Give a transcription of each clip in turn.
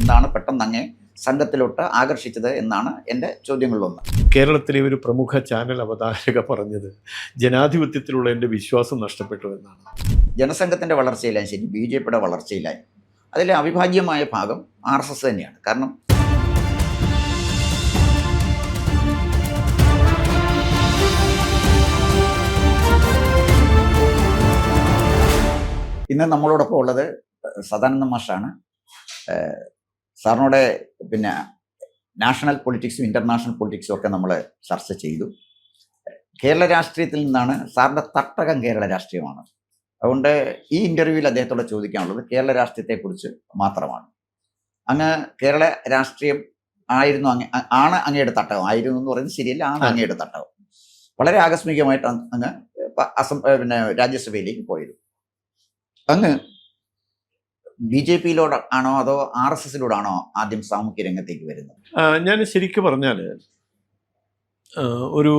എന്താണ് പെട്ടെന്ന് അങ്ങേ സംഘത്തിലോട്ട് ആകർഷിച്ചത് എന്നാണ് എന്റെ ചോദ്യങ്ങളിലൊന്ന് കേരളത്തിലെ ഒരു പ്രമുഖ ചാനൽ അവതാരക പറഞ്ഞത് ജനാധിപത്യത്തിലുള്ള എന്റെ വിശ്വാസം നഷ്ടപ്പെട്ടു എന്നാണ്. ജനസംഘത്തിന്റെ വളർച്ചയിലായി ശരി ബി ജെ പിയുടെ വളർച്ചയിലായി. അതിലെ അവിഭാജ്യമായ ഭാഗം ആർ എസ് എസ് തന്നെയാണ്. കാരണം ഇന്ന് നമ്മളോടൊപ്പം ഉള്ളത് സദാനന്ദ മാഷാണ്. സാറിനോടെ പിന്നെ നാഷണൽ പൊളിറ്റിക്സും ഇന്റർനാഷണൽ പൊളിറ്റിക്സും ഒക്കെ നമ്മൾ ചർച്ച ചെയ്തു. കേരള രാഷ്ട്രീയത്തിൽ നിന്നാണ് സാറിന്റെ തട്ടകം കേരള രാഷ്ട്രീയമാണ്. അതുകൊണ്ട് ഈ ഇന്റർവ്യൂവിൽ അദ്ദേഹത്തോട് ചോദിക്കാനുള്ളത് കേരള രാഷ്ട്രീയത്തെക്കുറിച്ച് മാത്രമാണ്. അങ്ങ് കേരള രാഷ്ട്രീയം ആയിരുന്നു അങ്ങ് ആണ് അങ്ങയുടെ തട്ടകം. ആയിരുന്നു എന്ന് പറയുന്നത് ശരിയല്ല ആണ്. അങ്ങയുടെ തട്ടകം. വളരെ ആകസ്മികമായിട്ട് അങ് അങ്ങ് അസം പിന്നെ രാജ്യസഭയിലേക്ക് പോയത്. അങ്ങ് ബി ജെ പിയിലോട് ആണോ അതോ ആർ എസ് എസിലൂടാണോ ആദ്യം സാമൂഹ്യ രംഗത്തേക്ക് വരുന്നത്? ഞാൻ ശരിക്കും പറഞ്ഞാൽ ഒരു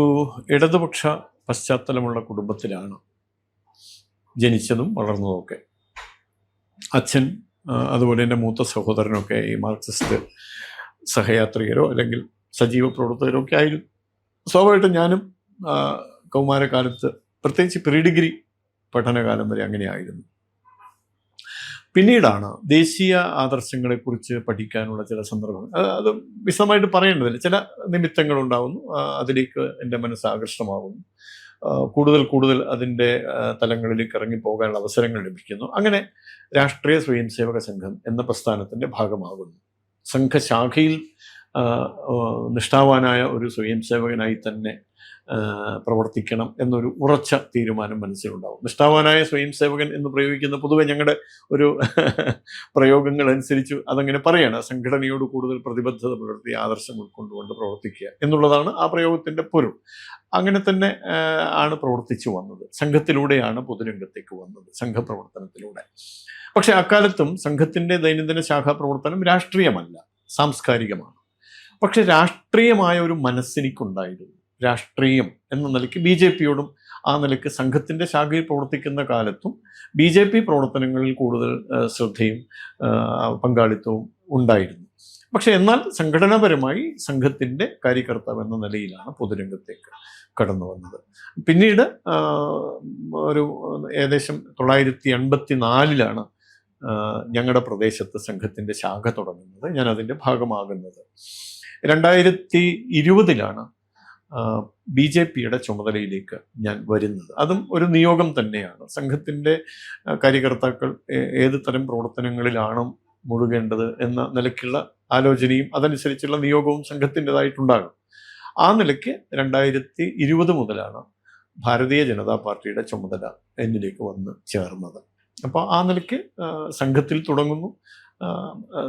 ഇടതുപക്ഷ പശ്ചാത്തലമുള്ള കുടുംബത്തിലാണ് ജനിച്ചതും വളർന്നതുമൊക്കെ. അച്ഛൻ അതുപോലെ എന്റെ മൂത്ത സഹോദരനൊക്കെ ഈ മാർക്സിസ്റ്റ് സഹയാത്രികരോ അല്ലെങ്കിൽ സജീവ പ്രവർത്തകരോ ഒക്കെ ആയിരുന്നു. സ്വാഭാവികമായിട്ടും ഞാനും കൗമാരകാലത്ത് പ്രത്യേകിച്ച് പ്രീ ഡിഗ്രി പഠനകാലം വരെ അങ്ങനെയായിരുന്നു. പിന്നീടാണ് ദേശീയ ആദർശങ്ങളെക്കുറിച്ച് പഠിക്കാനുള്ള ചില സന്ദർഭങ്ങൾ. അത് വിശദമായിട്ട് പറയേണ്ടതില്ല. ചില ആ, അതിലേക്ക് എന്റെ മനസ്സ് ആകർഷണമാകുന്നു കൂടുതൽ കൂടുതൽ അതിന്റെ തലങ്ങളിലേക്ക് ഇറങ്ങിപ്പോകാനുള്ള അവസരങ്ങൾ ലഭിക്കുന്നു. അങ്ങനെ രാഷ്ട്രീയ സ്വയംസേവക സംഘം എന്ന പ്രസ്ഥാനത്തിന്റെ ഭാഗമാകുന്നു. സംഘശാഖയിൽ നിഷ്ഠാവാനായ ഒരു സ്വയംസേവകനായി തന്നെ പ്രവർത്തിക്കണം എന്നൊരു ഉറച്ച തീരുമാനം മനസ്സിലുണ്ടാവും നിഷ്ഠാവാനായ സ്വയം സേവകൻ എന്ന് പ്രയോഗിക്കുന്ന പൊതുവെ ഞങ്ങളുടെ ഒരു പ്രയോഗങ്ങൾ അനുസരിച്ച് അതങ്ങനെ പറയണം. സംഘടനയോട് കൂടുതൽ പ്രതിബദ്ധത പുലർത്തി ആദർശം ഉൾക്കൊണ്ടുകൊണ്ട് പ്രവർത്തിക്കുക എന്നുള്ളതാണ് ആ പ്രയോഗത്തിന്റെ പൊരുൾ. അങ്ങനെ തന്നെ ആണ് പ്രവർത്തിച്ചു വന്നത്. സംഘത്തിലൂടെയാണ് പൊതുരംഗത്തേക്ക് വന്നത് സംഘപ്രവർത്തനത്തിലൂടെ. പക്ഷെ അക്കാലത്തും സംഘത്തിന്റെ ദൈനംദിന ശാഖാ പ്രവർത്തനം രാഷ്ട്രീയമല്ല സാംസ്കാരികമാണ്. പക്ഷെ രാഷ്ട്രീയമായ ഒരു മനസ്സെനിക്കുണ്ടായിരുന്നു. രാഷ്ട്രീയം എന്ന നിലയ്ക്ക് ബി ജെ പിയോടും ആ നിലയ്ക്ക് സംഘത്തിന്റെ ശാഖയിൽ പ്രവർത്തിക്കുന്ന കാലത്തും ബി ജെ പി പ്രവർത്തനങ്ങളിൽ കൂടുതൽ ശ്രദ്ധയും പങ്കാളിത്തവും ഉണ്ടായിരുന്നു. പക്ഷേ എന്നാൽ സംഘടനാപരമായി സംഘത്തിന്റെ കാര്യകർത്താവ് എന്ന നിലയിലാണ് പൊതുരംഗത്തേക്ക് കടന്നു വന്നത്. പിന്നീട് ഒരു ഏകദേശം തൊള്ളായിരത്തി എൺപത്തി നാലിലാണ് ഞങ്ങളുടെ പ്രദേശത്ത് സംഘത്തിന്റെ ശാഖ തുടങ്ങുന്നത്. ഞാൻ അതിന്റെ ഭാഗമാകുന്നത്. രണ്ടായിരത്തി ഇരുപതിലാണ് ബി ജെ പിയുടെ ചുമതലയിലേക്ക് ഞാൻ വരുന്നത്. അതും ഒരു നിയോഗം തന്നെയാണ്. സംഘത്തിന്റെ കാര്യകർത്താക്കൾ ഏത് തരം പ്രവർത്തനങ്ങളിലാണ് മുഴുകേണ്ടത് എന്ന നിലയ്ക്കുള്ള ആലോചനയും അതനുസരിച്ചുള്ള നിയോഗവും സംഘത്തിന്റെതായിട്ടുണ്ടാകും. ആ നിലയ്ക്ക് രണ്ടായിരത്തി ഇരുപത് മുതലാണ് ഭാരതീയ ജനതാ പാർട്ടിയുടെ ചുമതല എന്നിലേക്ക് വന്ന് ചേർന്നത്. അപ്പോൾ ആ നിലയ്ക്ക് സംഘത്തിൽ തുടങ്ങുന്നു.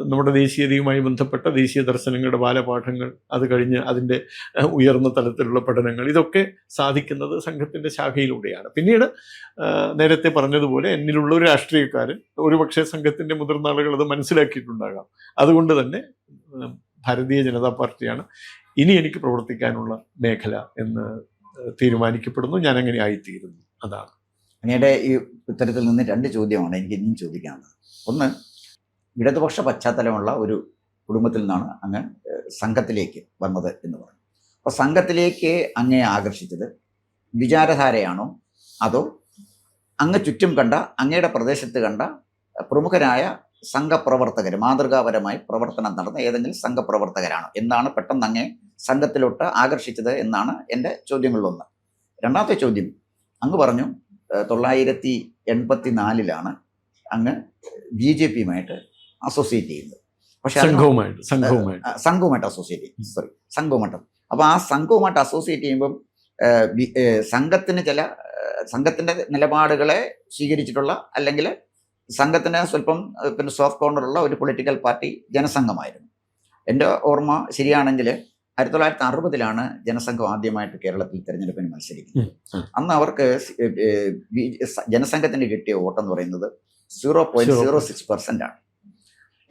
നമ്മുടെ ദേശീയതയുമായി ബന്ധപ്പെട്ട ദേശീയ ദർശനങ്ങളുടെ ബാലപാഠങ്ങൾ അത് കഴിഞ്ഞ് അതിന്റെ ഉയർന്ന തലത്തിലുള്ള പഠനങ്ങൾ ഇതൊക്കെ സാധിക്കുന്നത് സംഘത്തിന്റെ ശാഖയിലൂടെയാണ്. പിന്നീട് നേരത്തെ പറഞ്ഞതുപോലെ എന്നിലുള്ള ഒരു രാഷ്ട്രീയക്കാരൻ ഒരുപക്ഷെ സംഘത്തിന്റെ മുതിർന്ന ആളുകൾ അത് മനസ്സിലാക്കിയിട്ടുണ്ടാകാം. അതുകൊണ്ട് തന്നെ ഭാരതീയ ജനതാ പാർട്ടിയാണ് ഇനി എനിക്ക് പ്രവർത്തിക്കാനുള്ള മേഖല എന്ന് തീരുമാനിക്കപ്പെടുന്നു. ഞാൻ അങ്ങനെ ആയിത്തീരുന്നു. അതാണ്. അങ്ങയുടെ ഈ ഉത്തരത്തിൽ നിന്ന് രണ്ട് ചോദ്യമാണ് എനിക്ക് ഇനിയും ചോദിക്കാനുള്ളത്. ഒന്ന് ഇടതുപക്ഷ പശ്ചാത്തലമുള്ള ഒരു കുടുംബത്തിൽ നിന്നാണ് അങ്ങ് സംഘത്തിലേക്ക് വന്നത് എന്ന് പറഞ്ഞു. അപ്പോൾ സംഘത്തിലേക്ക് അങ്ങയെ ആകർഷിച്ചത് വിചാരധാരയാണോ? അതോ അങ്ങ് ചുറ്റും കണ്ട അങ്ങയുടെ പ്രദേശത്ത് കണ്ട പ്രമുഖരായ സംഘപ്രവർത്തകർ മാതൃകാപരമായി പ്രവർത്തനം നടന്ന ഏതെങ്കിലും സംഘപ്രവർത്തകരാണോ? എന്നാണ് പെട്ടെന്ന് അങ്ങേ സംഘത്തിലോട്ട് ആകർഷിച്ചത് എന്നാണ് എന്റെ ചോദ്യങ്ങളിലൊന്ന് രണ്ടാമത്തെ ചോദ്യം അങ്ങ് പറഞ്ഞു തൊള്ളായിരത്തി എൺപത്തി നാലിലാണ് അങ്ങ് ബി ജെ പിയുമായിട്ട് അസോസിയേറ്റ് ചെയ്യുന്നത്. പക്ഷേ സംഘവുമായിട്ട് സംഘവുമായിട്ട്. അസോസിയേറ്റ് ചെയ്യും. സോറി സംഘവുമായിട്ട്. അപ്പോൾ ആ സംഘവുമായിട്ട് അസോസിയേറ്റ് ചെയ്യുമ്പം സംഘത്തിന് ചില സംഘത്തിന്റെ നിലപാടുകളെ സ്വീകരിച്ചിട്ടുള്ള അല്ലെങ്കിൽ സംഘത്തിന് സ്വല്പം പിന്നെ സോഫ്റ്റ് കോർണറുള്ള ഒരു പൊളിറ്റിക്കൽ പാർട്ടി ജനസംഘമായിരുന്നു. എന്റെ ഓർമ്മ ശരിയാണെങ്കിൽ ആയിരത്തി തൊള്ളായിരത്തി അറുപതിലാണ് ജനസംഘം ആദ്യമായിട്ട് കേരളത്തിൽ തെരഞ്ഞെടുപ്പിന് മത്സരിക്കുന്നത്. അന്ന് അവർക്ക് ജനസംഘത്തിന് കിട്ടിയ വോട്ടെന്ന് പറയുന്നത് zero point zero six percent ആണ്.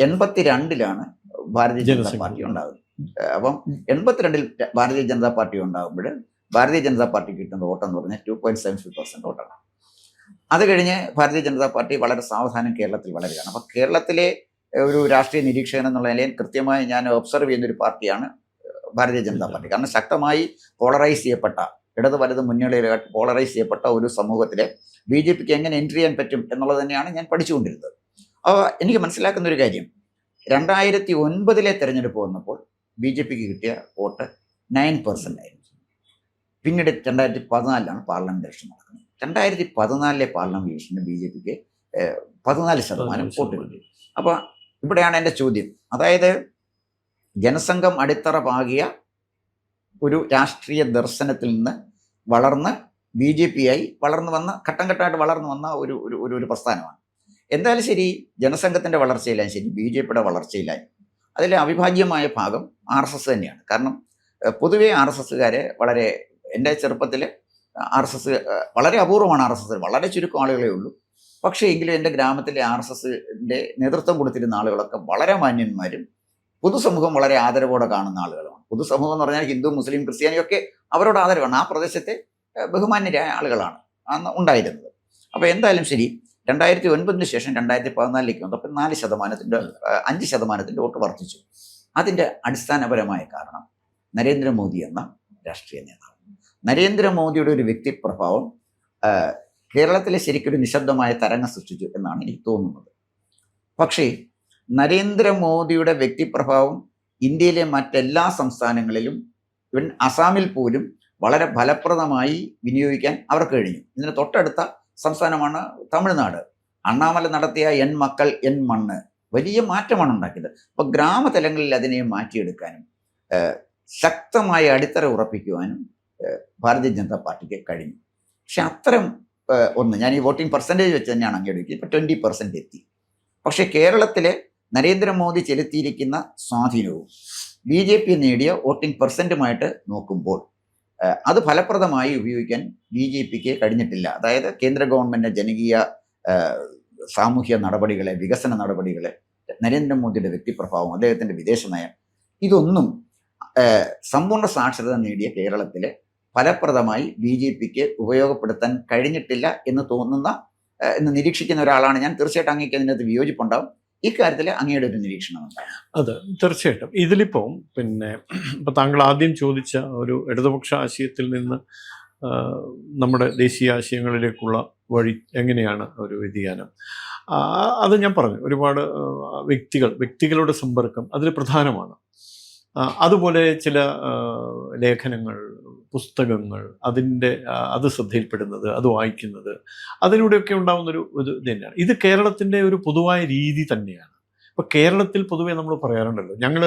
എൺപത്തിരണ്ടിലാണ് ഭാരതീയ ജനതാ പാർട്ടി ഉണ്ടാകുന്നത് അപ്പം എൺപത്തിരണ്ടിൽ ഭാരതീയ ജനതാ പാർട്ടി ഉണ്ടാകുമ്പോൾ ഭാരതീയ ജനതാ പാർട്ടി കിട്ടുന്ന വോട്ടെന്ന് പറഞ്ഞാൽ two point seven five percent വോട്ടാണ്. അത് കഴിഞ്ഞ് ഭാരതീയ ജനതാ പാർട്ടി വളരെ സാവധാനം കേരളത്തിൽ വളരുകയാണ്. അപ്പോൾ കേരളത്തിലെ ഒരു രാഷ്ട്രീയ നിരീക്ഷകൻ എന്നുള്ള നിലയിൽ കൃത്യമായി ഞാൻ ഒബ്സർവ് ചെയ്യുന്ന ഒരു പാർട്ടിയാണ് ഭാരതീയ ജനതാ പാർട്ടി. കാരണം ശക്തമായി പോളറൈസ് ചെയ്യപ്പെട്ട ഇടത് വലത് മുന്നണിയിലായിട്ട് പോളറൈസ് ചെയ്യപ്പെട്ട ഒരു സമൂഹത്തിലെ ബി ജെ പിക്ക് എങ്ങനെ എൻട്രി ചെയ്യാൻ പറ്റും എന്നുള്ളത് തന്നെയാണ് ഞാൻ പഠിച്ചുകൊണ്ടിരുന്നത്. അപ്പോൾ എനിക്ക് മനസ്സിലാക്കുന്ന ഒരു കാര്യം. രണ്ടായിരത്തി ഒൻപതിലെ തെരഞ്ഞെടുപ്പ് വന്നപ്പോൾ ബി ജെ പിക്ക് കിട്ടിയ വോട്ട് നയൻ പെർസെന്റ് ആയിരുന്നു. പിന്നീട് രണ്ടായിരത്തി പതിനാലിലാണ് പാർലമെന്റ് ഇലക്ഷൻ നടക്കുന്നത്. രണ്ടായിരത്തി പതിനാലിലെ പാർലമെന്റ് ഇലക്ഷന് ബി ജെ പിക്ക് പതിനാല് ശതമാനം വോട്ട് കിട്ടി. അപ്പോൾ ഇവിടെയാണ് എന്റെ ചോദ്യം. അതായത് ജനസംഘം അടിത്തറ പാകിയ ഒരു രാഷ്ട്രീയ ദർശനത്തിൽ നിന്ന് വളർന്ന് ബി ജെ പി ആയി വളർന്നു വന്ന ഘട്ടം ഘട്ടമായിട്ട് വളർന്നു വന്ന ഒരു ഒരു ഒരു ഒരു പ്രസ്ഥാനമാണ്. എന്തായാലും ശരി ജനസംഘത്തിന്റെ വളർച്ചയിലായും ശരി ബി ജെ പിയുടെ വളർച്ചയിലായും. അതിലെ അവിഭാജ്യമായ ഭാഗം ആർ എസ് എസ് തന്നെയാണ്. കാരണം പൊതുവെ പൊതുവേ ആർ എസ് എസ്സുകാരെ വളരെ എന്റെ ചെറുപ്പത്തിൽ ആർ എസ് എസ് വളരെ അപൂർവമാണ് ആർ എസ് എസ് വളരെ ചുരുക്കം ആളുകളേ ഉള്ളൂ. പക്ഷേ എങ്കിലും എന്റെ ഗ്രാമത്തിലെ ആർ എസ് എസിന്റെ നേതൃത്വം കൊടുത്തിരുന്ന ആളുകളൊക്കെ വളരെ മാന്യന്മാരും പൊതുസമൂഹം വളരെ ആദരവോടെ കാണുന്ന ആളുകളാണ് പൊതുസമൂഹം എന്ന് പറഞ്ഞാൽ ഹിന്ദു മുസ്ലിം ക്രിസ്ത്യാനിയൊക്കെ അവരോട് ആദരവാണ്. ആ പ്രദേശത്തെ ബഹുമാന്യരായ ആളുകളാണ് അന്ന് ഉണ്ടായിരുന്നത്. അപ്പോൾ എന്തായാലും ശരി രണ്ടായിരത്തി ഒൻപതിന് ശേഷം രണ്ടായിരത്തി പതിനാലിലേക്ക് വന്നപ്പോൾ നാല് ശതമാനത്തിന്റെ അഞ്ച് ശതമാനത്തിന്റെ വോട്ട് വർദ്ധിച്ചു. അതിന്റെ അടിസ്ഥാനപരമായ കാരണം നരേന്ദ്രമോദി എന്ന രാഷ്ട്രീയ നേതാവ്. നരേന്ദ്രമോദിയുടെ ഒരു വ്യക്തിപ്രഭാവം പ്രഭാവം കേരളത്തിലെ ശരിക്കൊരു നിശബ്ദമായ തരംഗം സൃഷ്ടിച്ചു എന്നാണ് എനിക്ക് തോന്നുന്നത്. പക്ഷേ നരേന്ദ്രമോദിയുടെ വ്യക്തിപ്രഭാവം ഇന്ത്യയിലെ മറ്റെല്ലാ സംസ്ഥാനങ്ങളിലും ഇവൻ അസാമിൽ പോലും വളരെ ഫലപ്രദമായി വിനിയോഗിക്കാൻ അവർക്ക് കഴിഞ്ഞു. ഇതിന് തൊട്ടടുത്ത സംസ്ഥാനമാണ് തമിഴ്നാട്. അണ്ണാമല നടത്തിയ എൻ മക്കൾ എൻ മണ്ണ് വലിയ മാറ്റമാണ് ഉണ്ടാക്കിയത്. അപ്പോൾ ഗ്രാമതലങ്ങളിൽ അതിനെ മാറ്റിയെടുക്കാനും ശക്തമായ അടിത്തറ ഉറപ്പിക്കുവാനും ഭാരതീയ ജനതാ പാർട്ടിക്ക് കഴിഞ്ഞു. പക്ഷെ അത്തരം ഒന്ന് ഞാൻ ഈ വോട്ടിംഗ് പെർസെന്റേജ് വെച്ച് തന്നെയാണ് അങ്ങനെടുക്കുക ഇപ്പോൾ ട്വന്റി പെർസെന്റ് എത്തി. പക്ഷേ കേരളത്തിലെ നരേന്ദ്രമോദി ചെലുത്തിയിരിക്കുന്ന സ്വാധീനവും ബി ജെ പി നേടിയ വോട്ടിംഗ് പെർസെന്റുമായിട്ട് നോക്കുമ്പോൾ അത് ഫലപ്രദമായി ഉപയോഗിക്കാൻ ബി ജെ പിക്ക് കഴിഞ്ഞിട്ടില്ല. അതായത് കേന്ദ്ര ഗവൺമെന്റ് ജനകീയ സാമൂഹ്യ നടപടികളെ വികസന നടപടികളെ നരേന്ദ്രമോദിയുടെ വ്യക്തിപ്രഭാവം അദ്ദേഹത്തിന്റെ വിദേശ നയം ഇതൊന്നും സമ്പൂർണ സാക്ഷരത നേടിയ കേരളത്തിൽ ഫലപ്രദമായി ബി ജെ പിക്ക് ഉപയോഗപ്പെടുത്താൻ കഴിഞ്ഞിട്ടില്ല എന്ന് തോന്നുന്ന എന്ന് നിരീക്ഷിക്കുന്ന ഒരാളാണ് ഞാൻ. തീർച്ചയായിട്ടും അങ്ങേക്ക് അതിനകത്ത് വിയോജിപ്പുണ്ടാവും. ഇക്കാര്യത്തിൽ അങ്ങയുടെ ഒരു നിരീക്ഷണം അത് തീർച്ചയായിട്ടും. ഇതിലിപ്പോൾ പിന്നെ ഇപ്പം താങ്കൾ ആദ്യം ചോദിച്ച ഒരു ഇടതുപക്ഷ ആശയത്തിൽ നിന്ന് നമ്മുടെ ദേശീയ ആശയങ്ങളിലേക്കുള്ള വഴി എങ്ങനെയാണ് ഒരു വ്യതിയാനം? അത് ഞാൻ പറഞ്ഞു. ഒരുപാട് വ്യക്തികൾ വ്യക്തികളുടെ സമ്പർക്കം അതിൽ പ്രധാനമാണ്. അതുപോലെ ചില ലേഖനങ്ങൾ പുസ്തകങ്ങൾ അതിന്റെ അത് ശ്രദ്ധയിൽപ്പെടുന്നത് അത് വായിക്കുന്നത് അതിലൂടെയൊക്കെ ഉണ്ടാകുന്നൊരു ഇത് തന്നെയാണ്. ഇത് കേരളത്തിന്റെ ഒരു പൊതുവായ രീതി തന്നെയാണ്. ഇപ്പോൾ കേരളത്തിൽ പൊതുവേ നമ്മൾ പറയാറുണ്ടല്ലോ ഞങ്ങൾ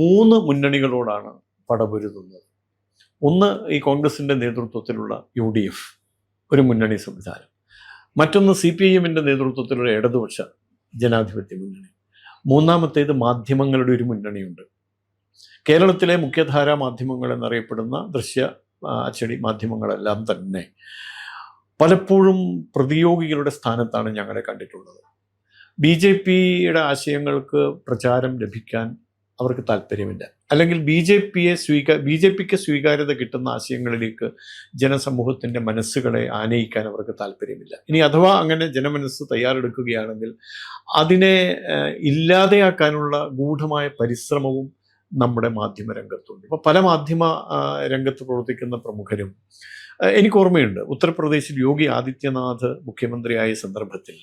മൂന്ന് മുന്നണികളോടാണ് പടപൊരുതുന്നത്. ഒന്ന് ഈ കോൺഗ്രസിന്റെ നേതൃത്വത്തിലുള്ള യു ഡി എഫ് ഒരു മുന്നണി സംവിധാനം. മറ്റൊന്ന് സി പി ഐ എമ്മിന്റെ നേതൃത്വത്തിലുള്ള ഇടതുപക്ഷ ജനാധിപത്യ മുന്നണി. മൂന്നാമത്തേത് മാധ്യമങ്ങളുടെ ഒരു മുന്നണിയുണ്ട്. കേരളത്തിലെ മുഖ്യധാരാ മാധ്യമങ്ങൾ എന്നറിയപ്പെടുന്ന ദൃശ്യ അച്ചടി മാധ്യമങ്ങളെല്ലാം തന്നെ പലപ്പോഴും പ്രതിയോഗികളുടെ സ്ഥാനത്താണ് ഞങ്ങളെ കണ്ടിട്ടുള്ളത്. ബി ജെ പിയുടെ ആശയങ്ങൾക്ക് പ്രചാരം ലഭിക്കാൻ അവർക്ക് താല്പര്യമില്ല. അല്ലെങ്കിൽ ബി ജെ പിയെ സ്വീകാ ബി ജെ പിക്ക് സ്വീകാര്യത കിട്ടുന്ന ആശയങ്ങളിലേക്ക് ജനസമൂഹത്തിന്റെ മനസ്സുകളെ ആനയിക്കാൻ അവർക്ക് താല്പര്യമില്ല. ഇനി അഥവാ അങ്ങനെ ജനമനസ്സ് തയ്യാറെടുക്കുകയാണെങ്കിൽ അതിനെ ഇല്ലാതെയാക്കാനുള്ള ഗൂഢമായ പരിശ്രമവും നമ്മുടെ മാധ്യമ രംഗത്തുണ്ട്. ഇപ്പോൾ പല മാധ്യമ രംഗത്ത് പ്രവർത്തിക്കുന്ന പ്രമുഖരും എനിക്ക് ഓർമ്മയുണ്ട്. ഉത്തർപ്രദേശിൽ യോഗി ആദിത്യനാഥ് മുഖ്യമന്ത്രിയായ സന്ദർഭത്തിൽ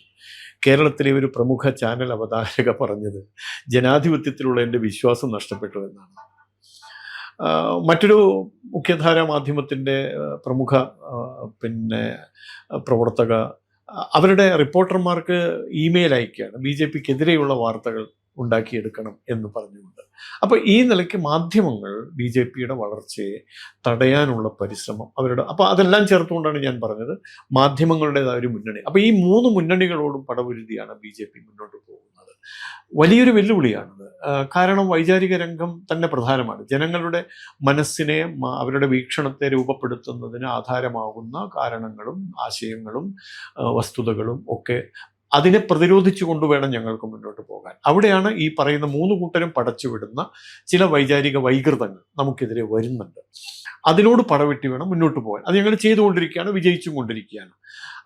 കേരളത്തിലെ ഒരു പ്രമുഖ ചാനൽ അവതാരക പറഞ്ഞത് ജനാധിപത്യത്തിലുള്ള എന്റെ വിശ്വാസം നഷ്ടപ്പെട്ടു എന്നാണ്. മറ്റൊരു മുഖ്യധാര മാധ്യമത്തിന്റെ പ്രമുഖ പിന്നെ പ്രവർത്തക അവരുടെ റിപ്പോർട്ടർമാർക്ക് ഇമെയിൽ അയക്കുകയാണ്. ബി ജെ പിക്കെതിരെയുള്ള വാർത്തകൾ ഉണ്ടാക്കിയെടുക്കണം എന്ന് പറഞ്ഞുകൊണ്ട്. അപ്പോൾ ഈ നിലയ്ക്ക് മാധ്യമങ്ങൾ ബി ജെ പിയുടെ വളർച്ചയെ തടയാനുള്ള പരിശ്രമം അവരുടെ അപ്പോൾ അതെല്ലാം ചേർത്തുകൊണ്ടാണ് ഞാൻ പറഞ്ഞത് മാധ്യമങ്ങളുടേതായ ഒരു മുന്നണി. അപ്പോൾ ഈ മൂന്ന് മുന്നണികളോടും പടപുരുതിയാണ് ബി ജെ പി മുന്നോട്ട് പോകുന്നത്. വലിയൊരു വെല്ലുവിളിയാണത്. കാരണം വൈചാരിക രംഗം തന്നെ പ്രധാനമാണ്. ജനങ്ങളുടെ മനസ്സിനെ അവരുടെ വീക്ഷണത്തെ രൂപപ്പെടുത്തുന്നതിന് ആധാരമാകുന്ന കാരണങ്ങളും ആശയങ്ങളും വസ്തുതകളും ഒക്കെ അതിനെ പ്രതിരോധിച്ചുകൊണ്ട് വേണം ഞങ്ങൾക്ക് മുന്നോട്ട് പോകാൻ. അവിടെയാണ് ഈ പറയുന്ന മൂന്ന് കൂട്ടരും പടച്ചുവിടുന്ന ചില വൈചാരിക വൈകൃതങ്ങൾ നമുക്കെതിരെ വരുന്നുണ്ട്. അതിനോട് പടവെട്ടി വേണം മുന്നോട്ട് പോകാൻ. അത് ഞങ്ങൾ ചെയ്തുകൊണ്ടിരിക്കുകയാണ് വിജയിച്ചും കൊണ്ടിരിക്കുകയാണ്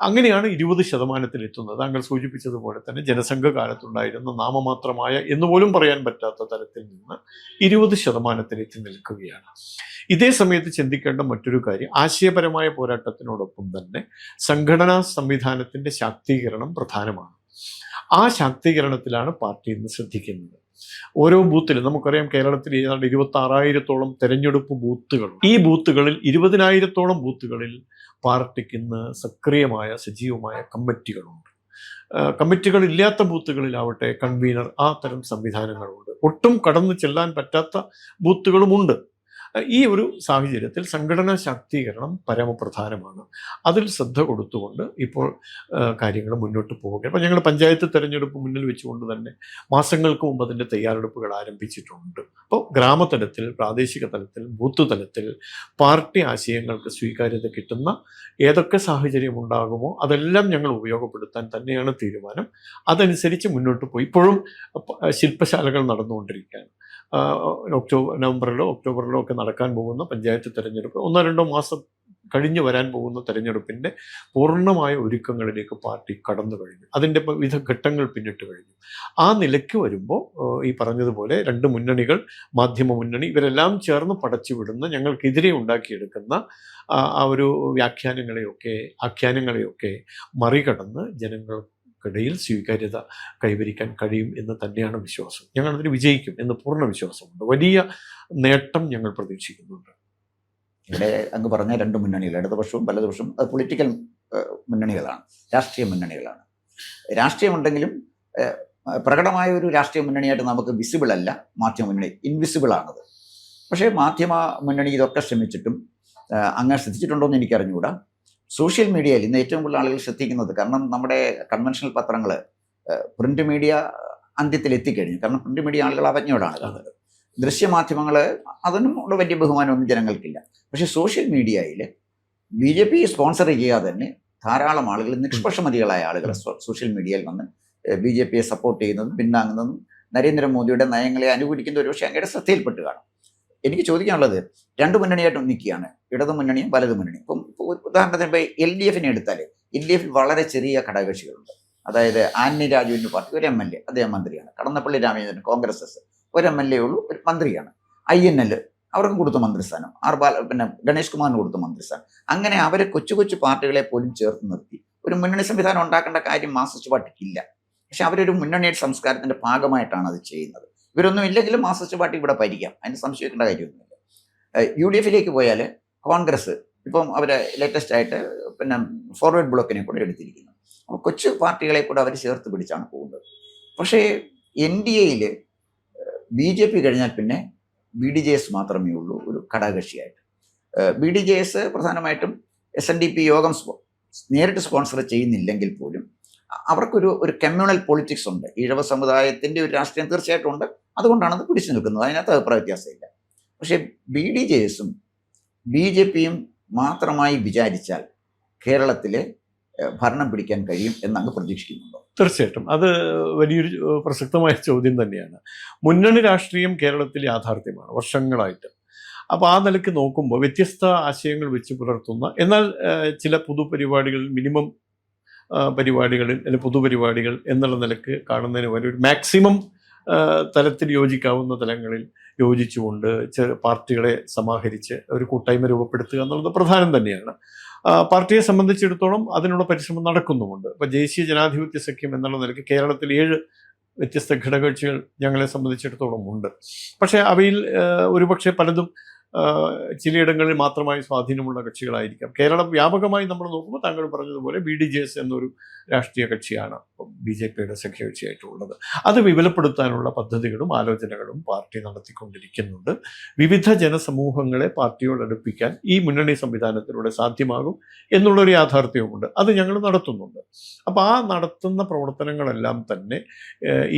അങ്ങനെയാണ് ഇരുപത് ശതമാനത്തിലെത്തുന്നത് താങ്കൾ സൂചിപ്പിച്ചതുപോലെ തന്നെ ജനസംഘ കാലത്തുണ്ടായിരുന്ന നാമമാത്രമായ എന്നുപോലും പറയാൻ പറ്റാത്ത തരത്തിൽ നിന്ന് ഇരുപത് ശതമാനത്തിലെത്തി നിൽക്കുകയാണ്. ഇതേ സമയത്ത് ചിന്തിക്കേണ്ട മറ്റൊരു കാര്യം ആശയപരമായ പോരാട്ടത്തിനോടൊപ്പം തന്നെ സംഘടനാ സംവിധാനത്തിന്റെ ശാക്തീകരണം പ്രധാനമാണ്. ആ ശാക്തീകരണത്തിലാണ് പാർട്ടി ഇന്ന് ശ്രദ്ധിക്കുന്നത്. ഓരോ ബൂത്തിലും നമുക്കറിയാം കേരളത്തിൽ ഏതാണ്ട് ഇരുപത്തി ആറായിരത്തോളം തെരഞ്ഞെടുപ്പ് ബൂത്തുകൾ. ഈ ബൂത്തുകളിൽ ഇരുപതിനായിരത്തോളം ബൂത്തുകളിൽ പാർട്ടിക്ക് ഇന്ന് സക്രിയമായ സജീവമായ കമ്മിറ്റികളുണ്ട്. കമ്മിറ്റികൾ ഇല്ലാത്ത ബൂത്തുകളിലാവട്ടെ കൺവീനർ ആ തരം സംവിധാനങ്ങളുണ്ട്. ഒട്ടും കടന്നു ചെല്ലാൻ പറ്റാത്ത ബൂത്തുകളുമുണ്ട്. ഈ ഒരു സാഹചര്യത്തിൽ സംഘടനാ ശാക്തീകരണം പരമപ്രധാനമാണ്. അതിൽ ശ്രദ്ധ കൊടുത്തുകൊണ്ട് ഇപ്പോൾ കാര്യങ്ങൾ മുന്നോട്ട് പോവുക അപ്പോൾ ഞങ്ങൾ പഞ്ചായത്ത് തെരഞ്ഞെടുപ്പ് മുന്നിൽ വെച്ചുകൊണ്ട് തന്നെ മാസങ്ങൾക്ക് മുമ്പ് അതിന്റെ തയ്യാറെടുപ്പുകൾ ആരംഭിച്ചിട്ടുണ്ട്. അപ്പോൾ ഗ്രാമതലത്തിൽ പ്രാദേശിക തലത്തിൽ ബൂത്ത് തലത്തിൽ പാർട്ടി ആശയങ്ങൾക്ക് സ്വീകാര്യത കിട്ടുന്ന ഏതൊക്കെ സാഹചര്യം ഉണ്ടാകുമോ അതെല്ലാം ഞങ്ങൾ ഉപയോഗപ്പെടുത്താൻ തന്നെയാണ് തീരുമാനം. അതനുസരിച്ച് മുന്നോട്ട് പോയി. ഇപ്പോഴും ശില്പശാലകൾ നടന്നുകൊണ്ടിരിക്കുകയാണ്. ഒക്ടോബർ നവംബറിലോ ഒക്ടോബറിലോ ഒക്കെ നടക്കാൻ പോകുന്ന പഞ്ചായത്ത് തെരഞ്ഞെടുപ്പ് ഒന്നോ രണ്ടോ മാസം കഴിഞ്ഞു വരാൻ പോകുന്ന തെരഞ്ഞെടുപ്പിന്റെ പൂർണമായ ഒരുക്കങ്ങളിലേക്ക് പാർട്ടി കടന്നു കഴിഞ്ഞു. അതിന്റെ വിവിധ ഘട്ടങ്ങൾ പിന്നിട്ട് കഴിഞ്ഞു. ആ നിലയ്ക്ക് വരുമ്പോൾ ഈ പറഞ്ഞതുപോലെ രണ്ട് മുന്നണികൾ മാധ്യമ മുന്നണി ഇവരെല്ലാം ചേർന്ന് പടച്ചുവിടുന്ന ഞങ്ങൾക്കെതിരെ ഉണ്ടാക്കിയെടുക്കുന്ന ആ ഒരു വ്യാഖ്യാനങ്ങളെയൊക്കെ ആഖ്യാനങ്ങളെയൊക്കെ മറികടന്ന് ജനങ്ങൾക്കിടയിൽ സ്വീകാര്യത കൈവരിക്കാൻ കഴിയും എന്ന് തന്നെയാണ് വിശ്വാസം. ഞങ്ങൾ അതിന് വിജയിക്കും എന്ന് പൂർണ വിശ്വാസമുണ്ട്. വലിയ നേട്ടം ഞങ്ങൾ പ്രതീക്ഷിക്കുന്നുണ്ട്. ഇവിടെ അങ്ങ് പറഞ്ഞ രണ്ട് മുന്നണികൾ ഇടതുപക്ഷവും വലതുപക്ഷവും അത് പൊളിറ്റിക്കൽ മുന്നണികളാണ്. രാഷ്ട്രീയ മുന്നണികളാണ്. രാഷ്ട്രീയമുണ്ടെങ്കിലും പ്രകടമായ ഒരു രാഷ്ട്രീയ മുന്നണിയായിട്ട് നമുക്ക് വിസിബിൾ അല്ല. മാധ്യമ മുന്നണി ഇൻവിസിബിൾ ആണത്. പക്ഷേ മാധ്യമ മുന്നണി ഇതൊക്കെ ശ്രമിച്ചിട്ടും അങ്ങനെ അങ്ങ് ശ്രദ്ധിച്ചിട്ടുണ്ടോ എന്ന് എനിക്ക് അറിഞ്ഞുകൂടാ സോഷ്യൽ മീഡിയയിൽ ഇന്ന് ഏറ്റവും കൂടുതൽ ആളുകൾ ശ്രദ്ധിക്കുന്നത് കാരണം നമ്മുടെ കൺവെൻഷണൽ പത്രങ്ങൾ പ്രിന്റ് മീഡിയ അന്ത്യത്തിൽ എത്തിക്കഴിഞ്ഞു. കാരണം പ്രിന്റ് മീഡിയ ആളുകൾ അവജ്ഞയോടാണ്. കാണുന്നത് ദൃശ്യമാധ്യമങ്ങൾ അതിനും ഉള്ള വലിയ ബഹുമാനമൊന്നും ജനങ്ങൾക്കില്ല. പക്ഷേ സോഷ്യൽ മീഡിയയിൽ ബി ജെ പി സ്പോൺസർ ചെയ്യാതെ തന്നെ ധാരാളം ആളുകൾ നിഷ്പക്ഷമതികളായ ആളുകൾ സോഷ്യൽ മീഡിയയിൽ വന്ന് ബി ജെ പിയെ സപ്പോർട്ട് ചെയ്യുന്നതും പിന്നാങ്ങുന്നതും നരേന്ദ്രമോദിയുടെ നയങ്ങളെ അനുകൂലിക്കുന്ന ഒരു പക്ഷേ അങ്ങയുടെ ശ്രദ്ധയിൽപ്പെട്ട് കാണും. എനിക്ക് ചോദിക്കാനുള്ളത് രണ്ട് മുന്നണിയായിട്ട് നിൽക്കുകയാണ് ഇടതു മുന്നണിയും വലതു മുന്നണിയും ഇപ്പം ഉദാഹരണത്തിന് ഇപ്പോൾ എൽ ഡി എഫിനെ എടുത്താൽ എൽ ഡി എഫിൽ വളരെ ചെറിയ ഘടകകക്ഷികളുണ്ട്. അതായത് ആന്നി രാജുവിന്റെ പാർട്ടി ഒരു എം എൽ എ അദ്ദേഹം മന്ത്രിയാണ്. കടന്നപ്പള്ളി രാമചന്ദ്രൻ കോൺഗ്രസ് എസ് ഒരു എം എൽ എ ഉള്ളൂ ഒരു മന്ത്രിയാണ്. ഐ എൻ എൽ അവർക്കും കൊടുത്ത മന്ത്രിസ്ഥാനം. ആർ ബാല പിന്നെ ഗണേഷ് കുമാറിന് കൊടുത്ത മന്ത്രിസ്ഥാനം. അങ്ങനെ അവരെ കൊച്ചു കൊച്ചു പാർട്ടികളെ പോലും ചേർത്ത് നിർത്തി. ഒരു മുന്നണി സംവിധാനം ഉണ്ടാക്കേണ്ട കാര്യം മാർസിസ്റ്റ് പാർട്ടിക്കില്ല പക്ഷെ അവരൊരു മുന്നണി സംസ്കാരത്തിന്റെ ഭാഗമായിട്ടാണ് അത് ചെയ്യുന്നത്. ഇവരൊന്നും ഇല്ലെങ്കിലും മാർസിസ്റ്റ് പാർട്ടി ഇവിടെ ഭരിക്കാം. അതിന് സംശയിക്കേണ്ട കാര്യമൊന്നുമില്ല. യു ഡി എഫിലേക്ക് പോയാൽ കോൺഗ്രസ് ഇപ്പം അവർ ലേറ്റസ്റ്റ് ആയിട്ട് പിന്നെ ഫോർവേഡ് ബ്ലോക്കിനെ കൂടെ എടുത്തിരിക്കുന്നു. അപ്പോൾ കൊച്ചു പാർട്ടികളെ കൂടെ അവർ ചേർത്ത് പിടിച്ചാണ് പോകുന്നത്. പക്ഷേ എൻ ഡി എയിൽ ബി ജെ പി കഴിഞ്ഞാൽ പിന്നെ ബി ഡി ജെ എസ് മാത്രമേ ഉള്ളൂ ഒരു ഘടകകക്ഷിയായിട്ട്. ബി ഡി ജെ എസ് പ്രധാനമായിട്ടും എസ് എൻ ഡി പി യോഗം നേരിട്ട് സ്പോൺസർ ചെയ്യുന്നില്ലെങ്കിൽ പോലും അവർക്കൊരു ഒരു കമ്മ്യൂണൽ പൊളിറ്റിക്സ് ഉണ്ട്. ഇഴവ സമുദായത്തിന്റെ ഒരു രാഷ്ട്രീയം തീർച്ചയായിട്ടും ഉണ്ട്. അതുകൊണ്ടാണ് അത് പിടിച്ചു നിൽക്കുന്നത്. അതിനകത്ത് അഭിപ്രായ വ്യത്യാസമില്ല. പക്ഷേ ബി ഡി ജെ എസും ബി ജെ പിയും മാത്രമായി വിചാരിച്ചാൽ കേരളത്തിലെ ഭരണം പിടിക്കാൻ കഴിയും എന്നങ്ങ് പ്രതീക്ഷിക്കുന്നുണ്ടോ? തീർച്ചയായിട്ടും. അത് വലിയൊരു പ്രസക്തമായ ചോദ്യം തന്നെയാണ്. മുന്നണി രാഷ്ട്രീയം കേരളത്തിൽ യാഥാർത്ഥ്യമാണ് വർഷങ്ങളായിട്ട്. അപ്പോൾ ആ നിലയ്ക്ക് നോക്കുമ്പോൾ വ്യത്യസ്ത ആശയങ്ങൾ വെച്ച് പുലർത്തുന്ന എന്നാൽ ചില പൊതുപരിപാടികളിൽ മിനിമം പരിപാടികളിൽ അല്ലെങ്കിൽ പൊതുപരിപാടികൾ എന്നുള്ള നിലയ്ക്ക് കാണുന്നതിന് ഒരു മാക്സിമം തലത്തിൽ യോജിക്കാവുന്ന തലങ്ങളിൽ യോജിച്ചുകൊണ്ട് പാർട്ടികളെ സമാഹരിച്ച് ഒരു കൂട്ടായ്മ രൂപപ്പെടുത്തുക എന്നുള്ളത് പ്രധാനം തന്നെയാണ്. പാർട്ടിയെ സംബന്ധിച്ചിടത്തോളം അതിനുള്ള പരിശ്രമം നടക്കുന്നുമുണ്ട്. ഇപ്പോൾ ദേശീയ ജനാധിപത്യ സഖ്യം എന്നുള്ള നിലയ്ക്ക് കേരളത്തിൽ ഏഴ് വ്യത്യസ്ത ഘടകകക്ഷികൾ ഞങ്ങളെ സംബന്ധിച്ചിടത്തോളം ഉണ്ട്. പക്ഷേ അവയിൽ ഒരുപക്ഷെ പലതും ചിലയിടങ്ങളിൽ മാത്രമായി സ്വാധീനമുള്ള കക്ഷികളായിരിക്കാം. കേരളം വ്യാപകമായി നമ്മൾ നോക്കുമ്പോൾ താങ്കൾ പറഞ്ഞതുപോലെ ബി ഡി ജെ എസ് എന്നൊരു രാഷ്ട്രീയ കക്ഷിയാണ് ബി ജെ പിയുടെ സഖ്യകക്ഷിയായിട്ടുള്ളത് അത് വിപുലപ്പെടുത്താനുള്ള പദ്ധതികളും ആലോചനകളും പാർട്ടി നടത്തിക്കൊണ്ടിരിക്കുന്നുണ്ട്. വിവിധ ജനസമൂഹങ്ങളെ പാർട്ടിയോട് അടുപ്പിക്കാൻ ഈ മുന്നണി സംവിധാനത്തിലൂടെ സാധ്യമാകും എന്നുള്ളൊരു യാഥാർത്ഥ്യവുമുണ്ട്. അത് ഞങ്ങൾ നടത്തുന്നുണ്ട്. അപ്പോൾ ആ നടത്തുന്ന പ്രവർത്തനങ്ങളെല്ലാം തന്നെ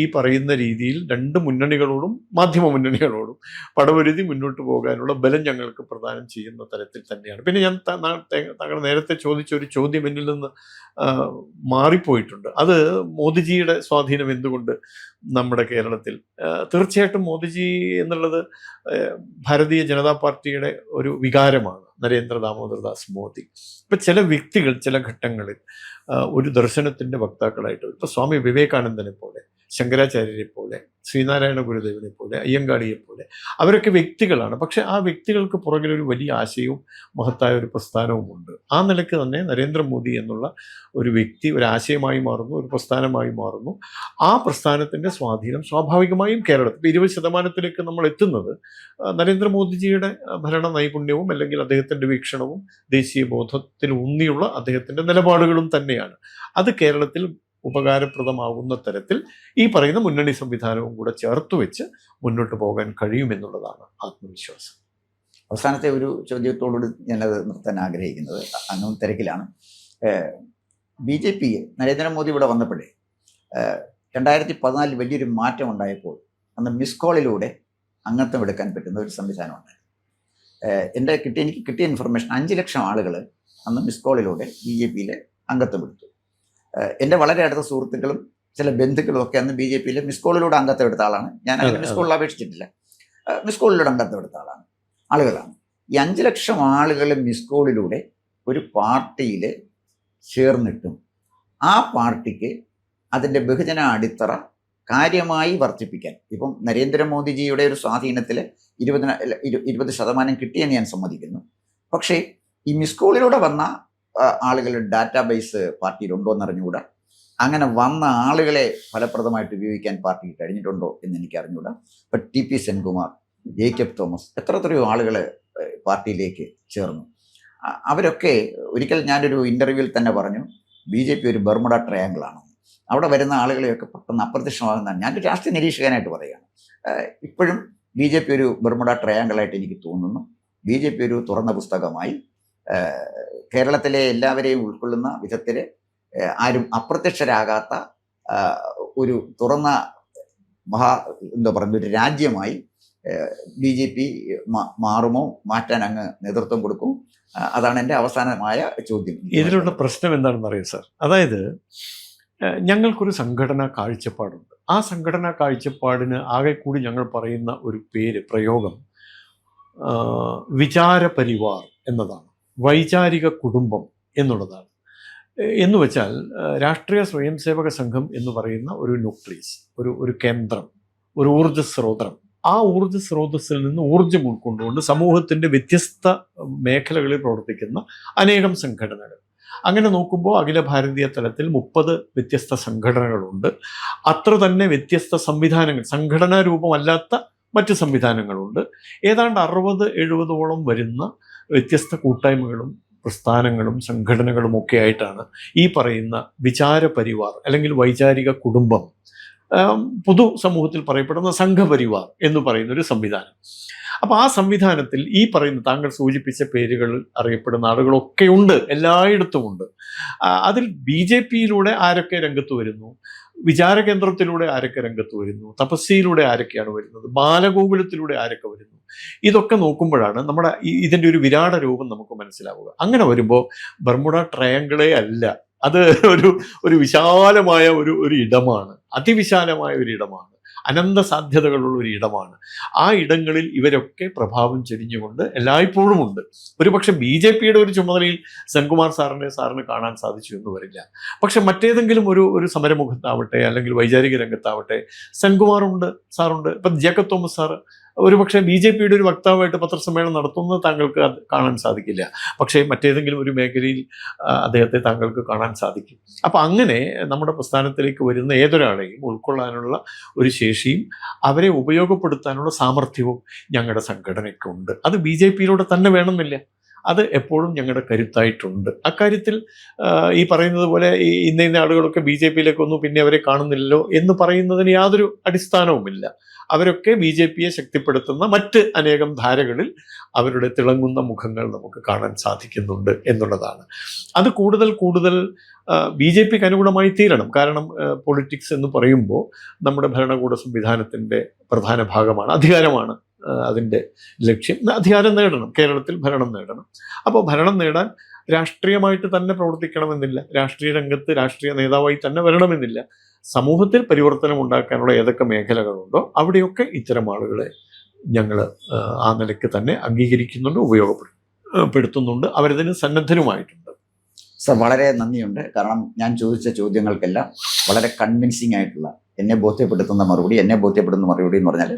ഈ പറയുന്ന രീതിയിൽ രണ്ട് മുന്നണികളോടും മാധ്യമ മുന്നണികളോടും പടവരുതി മുന്നോട്ട് പോകാനുള്ള ബലം ഞങ്ങൾക്ക് പ്രദാനം ചെയ്യുന്ന തരത്തിൽ തന്നെയാണ്. പിന്നെ ഞാൻ താങ്കൾ നേരത്തെ ചോദിച്ച ഒരു ചോദ്യം എന്നിൽ നിന്ന് മാറിപ്പോയിട്ടുണ്ട്. അത് മോദിജിയുടെ സ്വാധീനം എന്തുകൊണ്ട് നമ്മുടെ കേരളത്തിൽ. തീർച്ചയായിട്ടും മോദിജി എന്നുള്ളത് ഭാരതീയ ജനതാ പാർട്ടിയുടെ ഒരു വികാരമാണ് നരേന്ദ്ര ദാമോദർദാസ് മോദി. ഇപ്പം ചില വ്യക്തികൾ ചില ഘട്ടങ്ങളിൽ ഒരു ദർശനത്തിന്റെ വക്താക്കളായിട്ട് ഇപ്പോൾ സ്വാമി വിവേകാനന്ദനെ പോലെ ശങ്കരാചാര്യരെ പോലെ ശ്രീനാരായണ ഗുരുദേവനെ പോലെ അയ്യങ്കാളിയെ പോലെ അവരൊക്കെ വ്യക്തികളാണ്. പക്ഷെ ആ വ്യക്തികൾക്ക് പുറകിൽ ഒരു വലിയ ആശയവും മഹത്തായ ഒരു പ്രസ്ഥാനവും ഉണ്ട്. ആ നിലയ്ക്ക് തന്നെ നരേന്ദ്രമോദി എന്നുള്ള ഒരു വ്യക്തി ഒരു ആശയമായി മാറുന്നു ഒരു പ്രസ്ഥാനമായി മാറുന്നു. ആ പ്രസ്ഥാനത്തിന്റെ സ്വാധീനം സ്വാഭാവികമായും കേരളത്തിൽ. ഇരുപത് ശതമാനത്തിലേക്ക് നമ്മൾ എത്തുന്നത് നരേന്ദ്രമോദിജിയുടെ ഭരണ നൈപുണ്യവും അല്ലെങ്കിൽ അദ്ദേഹത്തിന്റെ വീക്ഷണവും ദേശീയ ബോധത്തിൽ ഊന്നിയുള്ള അദ്ദേഹത്തിന്റെ നിലപാടുകളും തന്നെയാണ്. അത് കേരളത്തിൽ ഉപകാരപ്രദമാകുന്ന തരത്തിൽ ഈ പറയുന്ന മുന്നണി സംവിധാനവും കൂടെ ചേർത്ത് വെച്ച് മുന്നോട്ട് പോകാൻ കഴിയുമെന്നുള്ളതാണ് ആത്മവിശ്വാസം. അവസാനത്തെ ഒരു ചോദ്യത്തോടുകൂടി ഞാനത് നിർത്താൻ ആഗ്രഹിക്കുന്നത് അങ്ങും തിരക്കിലാണ്. ബി ജെ പി നരേന്ദ്രമോദി ഇവിടെ വന്നപ്പോഴേ രണ്ടായിരത്തി പതിനാലിൽ വലിയൊരു മാറ്റം ഉണ്ടായപ്പോൾ അന്ന് മിസ് കോളിലൂടെ അംഗത്വം എടുക്കാൻ പറ്റുന്ന ഒരു സംവിധാനം ഉണ്ടായിരുന്നു എന്റെ കിട്ടിയ എനിക്ക് കിട്ടിയ ഇൻഫർമേഷൻ അഞ്ച് ലക്ഷം ആളുകൾ അന്ന് മിസ് കോളിലൂടെ ബി ജെ പിയിലെ അംഗത്വം എടുത്തു എന്റെ വളരെ അടുത്ത സുഹൃത്തുക്കളും ചില ബന്ധുക്കളും ഒക്കെ അന്ന് ബി ജെ പിയിലെ മിസ് കോളിലൂടെ അംഗത്വം എടുത്ത ആളാണ്. ഞാൻ അങ്ങനെ മിസ്. കോളിൽ അപേക്ഷിച്ചിട്ടില്ല. മിസ് കോളിലൂടെ അംഗത്വം എടുത്ത ആളാണ്. ആളുകളാണ്. ഈ അഞ്ച് ലക്ഷം ആളുകൾ മിസ് കോളിലൂടെ ഒരു പാർട്ടിയിൽ ചേർന്നിട്ടും ആ പാർട്ടിക്ക് അതിന്റെ ബഹുജന അടിത്തറ കാര്യമായി വർദ്ധിപ്പിക്കാൻ. ഇപ്പം നരേന്ദ്രമോദിജിയുടെ ഒരു സ്വാധീനത്തിൽ ഇരുപതിന ഇരുപത് ശതമാനം കിട്ടിയെന്ന് ഞാൻ സമ്മതിക്കുന്നു. പക്ഷേ ഈ മിസ് കോളിലൂടെ വന്ന ആളുകളുടെ ഡാറ്റാബേസ് പാർട്ടിയിലുണ്ടോ എന്ന് അറിഞ്ഞുകൂടാ അങ്ങനെ വന്ന ആളുകളെ ഫലപ്രദമായിട്ട് ഉപയോഗിക്കാൻ പാർട്ടി കഴിഞ്ഞിട്ടുണ്ടോ എന്ന് എനിക്ക് അറിഞ്ഞുകൂടാ ഇപ്പം ടി പി സെൻകുമാർ ജേക്കബ് തോമസ് എത്ര എത്രയോ ആളുകൾ പാർട്ടിയിലേക്ക് ചേർന്നു. അവരൊക്കെ ഒരിക്കൽ ഞാനൊരു ഇന്റർവ്യൂവിൽ തന്നെ പറഞ്ഞു ബി ജെ പി ഒരു ബർമുഡ ട്രയാങ്കിൾ ആണ് അവിടെ വരുന്ന ആളുകളെയൊക്കെ പെട്ടെന്ന് അപ്രത്യക്ഷമാകുന്നതാണ്. ഞാനൊരു രാഷ്ട്രീയ നിരീക്ഷകനായിട്ട് പറയുകയാണ്. ഇപ്പോഴും ബി ജെ പി ഒരു ബർമുഡ ട്രയാങ്കിളായിട്ട് എനിക്ക് തോന്നുന്നു. ബി ജെ പി ഒരു തുറന്ന പുസ്തകമായി. കേരളത്തിലെ എല്ലാവരെയും ഉൾക്കൊള്ളുന്ന വിധത്തിൽ ആരും അപ്രത്യക്ഷരാകാത്ത ഒരു തുറന്ന മഹാ എന്താ പറയുക ഒരു രാജ്യമായി ബി ജെ പി മാറുമോ മാറ്റാൻ അങ്ങ് നേതൃത്വം കൊടുക്കും. അതാണ് എന്റെ അവസാനമായ ചോദ്യം. ഇതിലുള്ള പ്രശ്നം എന്താണെന്ന് അറിയാം സാർ? അതായത് ഞങ്ങൾക്കൊരു സംഘടനാ കാഴ്ചപ്പാടുണ്ട്. ആ സംഘടനാ കാഴ്ചപ്പാടിന് ആകെ കൂടി ഞങ്ങൾ പറയുന്ന ഒരു പേര് പ്രയോഗം ആഹ്, വിചാര പരിവാർ എന്നതാണ്. വൈചാരിക കുടുംബം എന്നുള്ളതാണ്. എന്ന് വെച്ചാൽ രാഷ്ട്രീയ സ്വയം സേവക സംഘം എന്ന് പറയുന്ന ഒരു ന്യൂക്ലിയസ് ഒരു ഒരു കേന്ദ്രം ഒരു ഊർജ സ്രോതം ആ ഊർജ സ്രോതസ്സിൽ നിന്ന് ഊർജം ഉൾക്കൊണ്ടുകൊണ്ട് സമൂഹത്തിന്റെ വ്യത്യസ്ത മേഖലകളിൽ പ്രവർത്തിക്കുന്ന അനേകം സംഘടനകൾ. അങ്ങനെ നോക്കുമ്പോൾ അഖില ഭാരതീയ തലത്തിൽ മുപ്പത് വ്യത്യസ്ത സംഘടനകളുണ്ട്. അത്ര തന്നെ വ്യത്യസ്ത സംവിധാനങ്ങൾ സംഘടനാ രൂപമല്ലാത്ത മറ്റ് സംവിധാനങ്ങളുണ്ട്. ഏതാണ്ട് അറുപത് എഴുപതോളം വരുന്ന വ്യത്യസ്ത കൂട്ടായ്മകളും പ്രസ്ഥാനങ്ങളും സംഘടനകളും ഒക്കെ ആയിട്ടാണ് ഈ പറയുന്ന വിചാര പരിവാർ അല്ലെങ്കിൽ വൈചാരിക കുടുംബം പൊതു സമൂഹത്തിൽ പറയപ്പെടുന്ന സംഘപരിവാർ എന്ന് പറയുന്ന ഒരു സംവിധാനം. അപ്പൊ ആ സംവിധാനത്തിൽ ഈ പറയുന്ന താങ്കൾ സൂചിപ്പിച്ച പേരുകൾ അറിയപ്പെടുന്ന ആളുകളൊക്കെ ഉണ്ട് എല്ലായിടത്തും ഉണ്ട്. അതിൽ ബി ജെ പിയിലൂടെ ആരൊക്കെ രംഗത്ത് വരുന്നു? വിചാര കേന്ദ്രത്തിലൂടെ ആരൊക്കെ രംഗത്ത് വരുന്നു? തപസ്യയിലൂടെ ആരൊക്കെയാണ് വരുന്നത്? ബാലഗോകുലത്തിലൂടെ ആരൊക്കെ വരുന്നു? ഇതൊക്കെ നോക്കുമ്പോഴാണ് നമ്മുടെ ഇതിന്റെ ഒരു വിരാട രൂപം നമുക്ക് മനസ്സിലാവുക. അങ്ങനെ വരുമ്പോൾ ബർമുഡ ട്രയാങ്കിളേ അല്ല. അത് ഒരു ഒരു വിശാലമായ ഒരു ഒരു ഇടമാണ്. അതിവിശാലമായ ഒരു ഇടമാണ്. അനന്ത സാധ്യതകളുള്ള ഒരു ഇടമാണ്. ആ ഇടങ്ങളിൽ ഇവരൊക്കെ പ്രഭാവം ചെരിഞ്ഞുകൊണ്ട് എല്ലായ്പ്പോഴും ഉണ്ട് ഒരുപക്ഷെ ബി ജെ പിയുടെ ഒരു ചുമതലയിൽ സെൻകുമാർ സാറിനെ സാറിന് കാണാൻ സാധിച്ചു എന്ന് വരില്ല. പക്ഷെ മറ്റേതെങ്കിലും ഒരു ഒരു സമരമുഖത്താവട്ടെ അല്ലെങ്കിൽ വൈചാരിക രംഗത്താവട്ടെ സെൻകുമാറുണ്ട് സാറുണ്ട്. ഇപ്പം ജേക്കബ് തോമസ് സാർ ഒരുപക്ഷെ ബി ജെ പിയുടെ ഒരു വക്താവായിട്ട് പത്രസമ്മേളനം നടത്തുന്നത് താങ്കൾക്ക് കാണാൻ സാധിക്കില്ല. പക്ഷേ മറ്റേതെങ്കിലും ഒരു മേഖലയിൽ അദ്ദേഹത്തെ താങ്കൾക്ക് കാണാൻ സാധിക്കും. അപ്പം അങ്ങനെ നമ്മുടെ പ്രസ്ഥാനത്തിലേക്ക് വരുന്ന ഏതൊരാളെയും ഉൾക്കൊള്ളാനുള്ള ഒരു ശേഷിയും അവരെ ഉപയോഗപ്പെടുത്താനുള്ള സാമർഥ്യവും ഞങ്ങളുടെ സംഘടനയ്ക്കുണ്ട്. അത് ബി ജെ പിയിലൂടെ തന്നെ വേണമെന്നില്ല. അത് എപ്പോഴും ഞങ്ങളുടെ കരുത്തായിട്ടുണ്ട്. അക്കാര്യത്തിൽ ഈ പറയുന്നത് പോലെ ഈ ഇന്ന ഇന്ന ആളുകളൊക്കെ ബി ജെ പിയിലേക്ക് ഒന്നും പിന്നെ അവരെ കാണുന്നില്ലല്ലോ എന്ന് പറയുന്നതിന് യാതൊരു അടിസ്ഥാനവുമില്ല. അവരൊക്കെ ബി ജെ പിയെ ശക്തിപ്പെടുത്തുന്ന മറ്റ് അനേകം ധാരകളിൽ അവരുടെ തിളങ്ങുന്ന മുഖങ്ങൾ നമുക്ക് കാണാൻ സാധിക്കുന്നുണ്ട് എന്നുള്ളതാണ്. അത് കൂടുതൽ കൂടുതൽ ബി ജെ പിക്ക് അനുകൂലമായി തീരണം. കാരണം പൊളിറ്റിക്സ് എന്ന് പറയുമ്പോൾ നമ്മുടെ ഭരണകൂട സംവിധാനത്തിന്റെ പ്രധാന ഭാഗമാണ് അധികാരമാണ്. അതിന്റെ ലക്ഷ്യം. അധികാരം നേടണം. കേരളത്തിൽ ഭരണം നേടണം. അപ്പോൾ ഭരണം നേടാൻ രാഷ്ട്രീയമായിട്ട് തന്നെ പ്രവർത്തിക്കണമെന്നില്ല. രാഷ്ട്രീയ രംഗത്ത് രാഷ്ട്രീയ നേതാവായി തന്നെ വരണമെന്നില്ല. സമൂഹത്തിൽ പരിവർത്തനം ഉണ്ടാക്കാനുള്ള ഏതൊക്കെ മേഖലകളുണ്ടോ അവിടെയൊക്കെ ഇത്തരം ആളുകളെ ഞങ്ങൾ ആ നിലയ്ക്ക് തന്നെ അംഗീകരിക്കുന്നുണ്ട് ഉപയോഗപ്പെടുത്തുന്നുണ്ട്. അവരതിന് സന്നദ്ധരുമായിട്ടുണ്ട്. സർ വളരെ നന്ദിയുണ്ട്. കാരണം ഞാൻ ചോദിച്ച ചോദ്യങ്ങൾക്കെല്ലാം വളരെ കൺവിൻസിംഗ് ആയിട്ടുള്ള എന്നെ ബോധ്യപ്പെടുത്തുന്ന മറുപടി എന്നെ ബോധ്യപ്പെടുന്ന മറുപടി എന്ന് പറഞ്ഞാൽ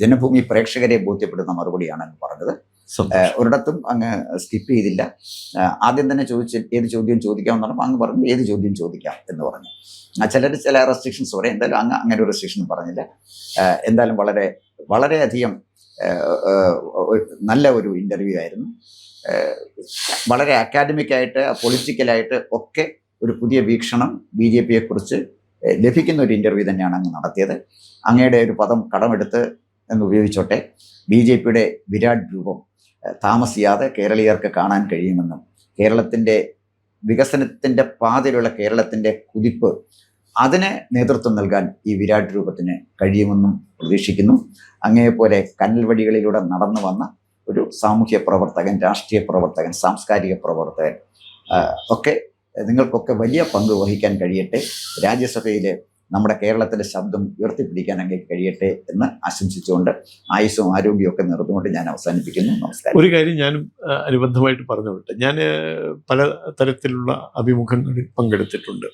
ജനഭൂമി പ്രേക്ഷകരെ ബോധ്യപ്പെടുന്ന മറുപടിയാണ് അങ്ങ് പറഞ്ഞത്. ഒരിടത്തും അങ്ങ് സ്കിപ്പ് ചെയ്തില്ല. ആദ്യം തന്നെ ചോദിച്ച് ഏത് ചോദ്യം ചോദിക്കാമെന്ന് പറഞ്ഞപ്പോൾ അങ്ങ് പറഞ്ഞു ഏത് ചോദ്യം ചോദിക്കാം എന്ന് പറഞ്ഞു. ചിലർ ചില റെസ്ട്രിക്ഷൻസ് പറയും. എന്തായാലും അങ്ങ് അങ്ങനെ ഒരു റെസ്ട്രിക്ഷൻ പറഞ്ഞില്ല. എന്തായാലും വളരെ വളരെയധികം നല്ല ഒരു ഇന്റർവ്യൂ ആയിരുന്നു. വളരെ അക്കാഡമിക്കായിട്ട് പൊളിറ്റിക്കലായിട്ട് ഒക്കെ ഒരു പുതിയ വീക്ഷണം ബി ജെ പിയെക്കുറിച്ച് ലഭിക്കുന്ന ഒരു ഇന്റർവ്യൂ തന്നെയാണ് അങ്ങ് നടത്തിയത്. അങ്ങയുടെ ഒരു പദം കടമെടുത്ത് എന്ന് ഉപയോഗിച്ചോട്ടെ ബി ജെ പിയുടെ വിരാട് രൂപം താമസിയാതെ കേരളീയർക്ക് കാണാൻ കഴിയുമെന്നും കേരളത്തിന്റെ വികസനത്തിന്റെ പാതയിലുള്ള കേരളത്തിന്റെ കുതിപ്പ് അതിന് നേതൃത്വം നൽകാൻ ഈ വിരാട് രൂപത്തിന് കഴിയുമെന്നും പ്രതീക്ഷിക്കുന്നു. അങ്ങേപോലെ കന്നൽവടികളിലൂടെ നടന്നു വന്ന ഒരു സാമൂഹ്യ പ്രവർത്തകൻ രാഷ്ട്രീയ പ്രവർത്തകൻ സാംസ്കാരിക പ്രവർത്തകൻ ഒക്കെ നിങ്ങൾക്കൊക്കെ വലിയ പങ്ക് വഹിക്കാൻ കഴിയട്ടെ. രാജ്യസഭയിൽ നമ്മുടെ കേരളത്തിലെ ശബ്ദം ഉയർത്തിപ്പിടിക്കാൻ അങ്ങേക്ക് കഴിയട്ടെ എന്ന് ആശംസിച്ചുകൊണ്ട് ആയുസ്സും ആരോഗ്യവും ഒക്കെ നിർത്തുകൊണ്ട് ഞാൻ അവസാനിപ്പിക്കുന്നു. നമസ്കാരം. ഒരു കാര്യം ഞാനും അനുബന്ധമായിട്ട് പറഞ്ഞുകൊള്ളട്ടെ ഞാൻ പല തരത്തിലുള്ള അഭിമുഖങ്ങളിൽ പങ്കെടുത്തിട്ടുണ്ട്.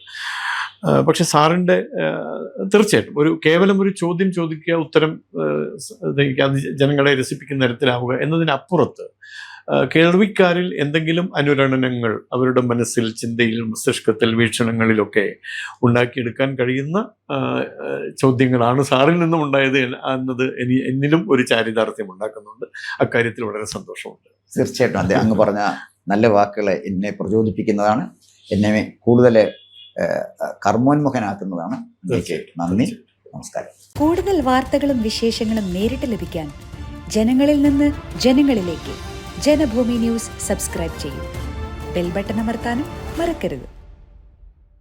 പക്ഷെ സാറിന്റെ തീർച്ചയായിട്ടും ഒരു കേവലം ഒരു ചോദ്യം ചോദിക്കുക ഉത്തരം ജനങ്ങളെ രസിപ്പിക്കുന്ന തരത്തിലാവുക എന്നതിനപ്പുറത്ത് കേൾവിക്കാരിൽ എന്തെങ്കിലും അനുരണനങ്ങൾ അവരുടെ മനസ്സിൽ ചിന്തയിൽ മസ്തിഷ്കത്തിൽ വീക്ഷണങ്ങളിലൊക്കെ ഉണ്ടാക്കിയെടുക്കാൻ കഴിയുന്ന ചോദ്യങ്ങളാണ് സാറിൽ നിന്നും ഉണ്ടായത് എന്നത് എനി എന്നിലും ഒരു ചാരിതാർത്ഥ്യം ഉണ്ടാക്കുന്നുണ്ട്. അക്കാര്യത്തിൽ വളരെ സന്തോഷമുണ്ട്. തീർച്ചയായിട്ടും അദ്ദേഹം അങ്ങ് പറഞ്ഞ നല്ല വാക്കുകളെ എന്നെ പ്രചോദിപ്പിക്കുന്നതാണ്. എന്നെ കൂടുതൽ കർമ്മോന്മുഖനാക്കുന്നതാണ്. തീർച്ചയായിട്ടും. നന്ദി. നമസ്കാരം. കൂടുതൽ വാർത്തകളും വിശേഷങ്ങളും നേരിട്ട് ലഭിക്കാൻ ജനങ്ങളിൽ നിന്ന് ജനങ്ങളിലേക്ക് ജനഭൂമി ന്യൂസ് സബ്സ്ക്രൈബ് ചെയ്യൂ. ബെൽ ബട്ടൺ അമർത്താനും മറക്കരുത്.